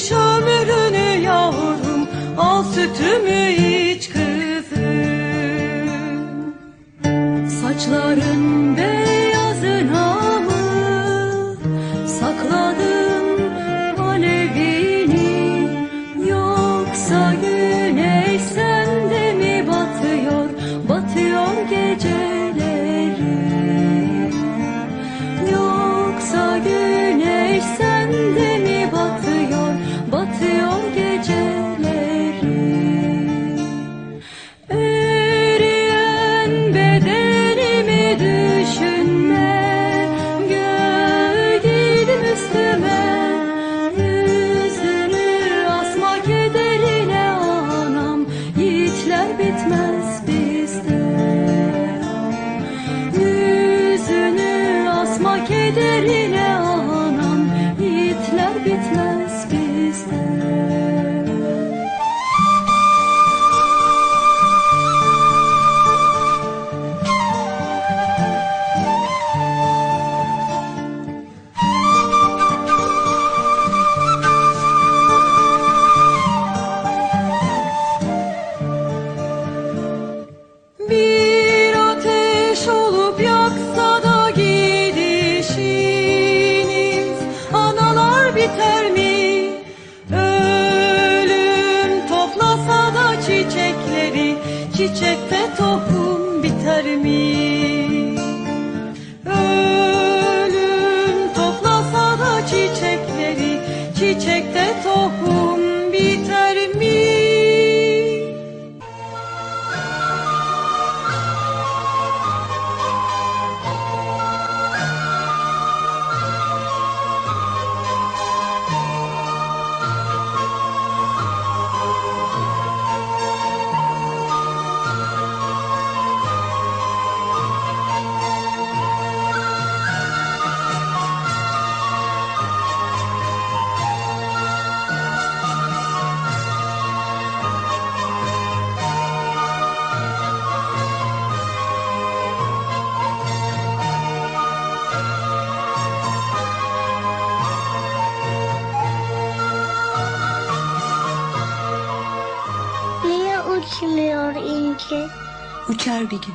Yetişmiş ömrünü yavrum Al sütümü iç kızım. Saçların beyazına mı Sakladın it's not çiçekte tohum biter mi? uçmuyor inci? Uçar bir gün.